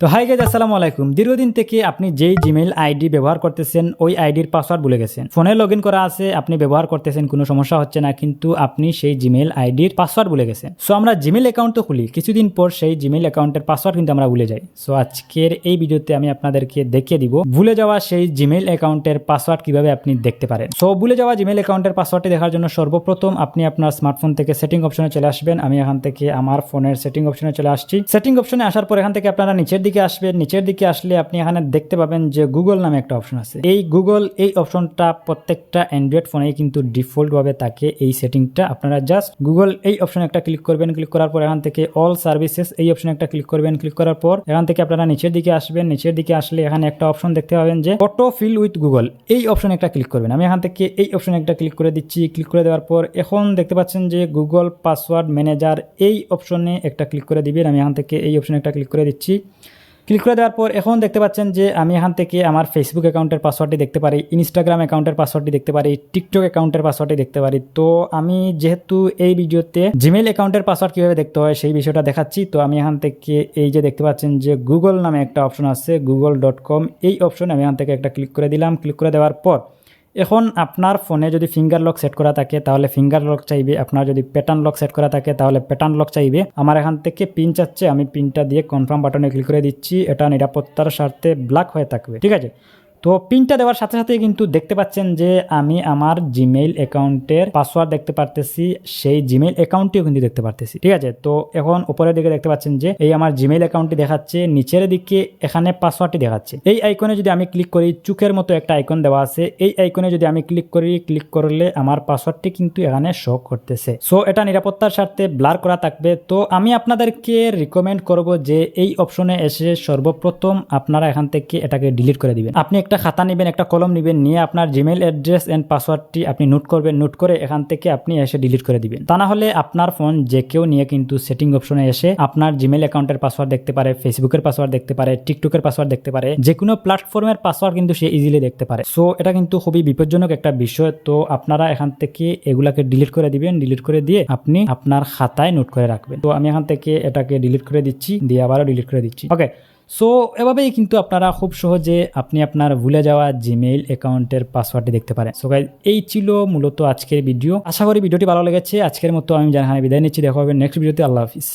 তো hi guys আসসালামু আলাইকুম। দীর্ঘদিন থেকে আপনি যেই জিমেইল আইডি ব্যবহার করতেছেন, ওই আইডির পাসওয়ার্ড ভুলে গেছেন। ফোনে লগ করা আছে, আপনি ব্যবহার করতেছেন, কোনো সমস্যা হচ্ছে না, কিন্তু আপনি সেই জিমেইল আইডির পাসওয়ার্ড ভুলে গেছেন। সো আমরা জিমেইল অ্যাকাউন্ট তো খুলি, কিছুদিন পর সেই জিমেইল অ্যাকাউন্টের পাসওয়ার্ড কিন্তু আমরা ভুলে যাই। সো আজকের এই ভিডিওতে আমি আপনাদেরকে দেখিয়ে দিব, ভুলে যাওয়া সেই জিমেইল অ্যাকাউন্টের পাসওয়ার্ড কীভাবে আপনি দেখতে পারেন। সো ভুলে যাওয়া জিমেইল অ্যাকাউন্টের পাসওয়ার্ডটি দেখার জন্য সর্বপ্রথম আপনি আপনার স্মার্টফোন থেকে সেটিং অপশনে চলে আসবেন। আমি এখান থেকে আমার ফোনের সেটিং অপশনে চলে আসছি। সেটিং অপশনে আসার পর এখান থেকে আপনারা নিচের দিকে আসবেন নিচের দিকে আসলে আপনি এখানে দেখতে পাবেন যে গুগল নামে একটা অপশন আছে। এই গুগল এই অপশনটা প্রত্যেকটা অ্যান্ড্রয়েড ফোনেই কিন্তু ডিফল্ট ভাবে থাকে এই সেটিংটা আপনারা জাস্ট গুগল এই অপশনে একটা ক্লিক করবেন ক্লিক করার পর এখান থেকে অল সার্ভিসেস এই অপশনে একটা ক্লিক করবেন ক্লিক করার পর এখান থেকে আপনারা নিচের দিকে আসবেন, নিচের দিকে আসলে এখানে একটা অপশন দেখতে পাবেন যে অটো ফিল উইথ গুগল এই অপশনে একটা ক্লিক করবেন। আমি এখান থেকে এই অপশনে একটা ক্লিক করে দিচ্ছি। ক্লিক করে দেওয়ার পর এখন দেখতে পাচ্ছেন যে গুগল পাসওয়ার্ড ম্যানেজার এই অপশনে একটা ক্লিক করে দিবেন। আমি এখান থেকে এই অপশনে একটা ক্লিক করে দিচ্ছি। ক্লিক করে দেওয়ার পর এখন দেখতে পাচ্ছেন যে আমি এখান থেকে আমার ফেসবুক অ্যাকাউন্টের পাসওয়ার্ডটি দেখতে পারি ইনস্টাগ্রাম অ্যাকাউন্টের পাসওয়ার্ডটি দেখতে পারি টিকটক অ্যাকাউন্টের পাসওয়ার্ডটি দেখতে পারি। তো আমি যেহেতু এই ভিডিওতে জিমেল অ্যাকাউন্টের পাসওয়ার্ড কীভাবে দেখতে হয় সেই বিষয়টা দেখাচ্ছি। তো আমি এখান থেকে এই যে দেখতে পাচ্ছেন যে গুগল নামে একটা অপশন আছে গুগল ডট কম এই অপশনে আমি এখান থেকে একটা ক্লিক করে দিলাম। ক্লিক করে দেওয়ার পর এখন আপনার ফোনে যদি ফিঙ্গার লক সেট করা থাকে, তাহলে ফিঙ্গার লক চাইবে। আপনার যদি প্যাটার্ন লক সেট করা থাকে, তাহলে প্যাটার্ন লক চাইবে। আমার এখান থেকে পিন চাচ্ছে, আমি পিনটা দিয়ে কনফার্ম বাটনে ক্লিক করে দিচ্ছি। এটা নিরাপত্তার স্বার্থে ব্ল্যাক হয়ে থাকবে, ঠিক আছে? তো পিনটা দেওয়ার সাথে সাথে কিন্তু দেখতে পাচ্ছেন যে আমি আমার জিমেইল অ্যাকাউন্টের পাসওয়ার্ড দেখতে পারতেছি, সেই জিমেইল অ্যাকাউন্টটিও কিন্তু দেখতে পারতেছি, ঠিক আছে? তো এখন উপরের দিকে দেখতে পাচ্ছেন যে এই আমার জিমেইল অ্যাকাউন্টটি দেখাচ্ছে, নিচের দিকে এখানে পাসওয়ার্ডটি দেখাচ্ছে। এই আইকনে যদি আমি ক্লিক করি চুকের মতো একটা আইকন দেওয়া আছে। এই আইকনে যদি আমি ক্লিক করি ক্লিক করলে আমার পাসওয়ার্ডটি কিন্তু এখানে শো করতেছে। সো এটা নিরাপত্তার স্বার্থে ব্লার করা থাকবে। তো আমি আপনাদেরকে রিকমেন্ড করব যে এই অপশনে এসে সর্বপ্রথম আপনারা এখান থেকে এটাকে ডিলিট করে দিবেন। আপনি একটা খাতা নেবেন, একটা কলম নেবেন, নিয়ে আপনার জিমেল অ্যাড্রেস অ্যান্ড পাসওয়ার্ডটি আপনি নোট করবেন নোট করে এখান থেকে আপনি এসে ডিলিট করে দিবেন। তা না হলে আপনার ফোন যে কেউ নিয়ে কিন্তু সেটিং অপশনে এসে আপনার জিমেল অ্যাকাউন্টের পাসওয়ার্ড দেখতে পারে ফেসবুকের পাসওয়ার্ড দেখতে পারে টিকটকের পাসওয়ার্ড দেখতে পারে, যে কোনো প্ল্যাটফর্মের পাসওয়ার্ড কিন্তু সে ইজিলি দেখতে পারে। সো এটা কিন্তু খুবই বিপজ্জনক একটা বিষয়। তো আপনারা এখান থেকে এগুলাকে ডিলিট করে দিবেন ডিলিট করে দিয়ে আপনি আপনার খাতায় নোট করে রাখবেন। তো আমি এখান থেকে এটাকে ডিলিট করে দিচ্ছি, দিয়ে আবারও ডিলিট করে দিচ্ছি। ওকে সো এভাবেই কিন্তু আপনারা খুব সহজে আপনি আপনার ভুলে যাওয়া জিমেইল অ্যাকাউন্টের পাসওয়ার্ডটি দেখতে পারেন। সো গাইজ এই ছিল মূলত আজকের ভিডিও আশা করি ভিডিওটি ভালো লেগেছে। আজকের মতো আমি জানহানি বিদায় নিচ্ছি। দেখা হবে নেক্সট ভিডিওতে আল্লাহ হাফিজ।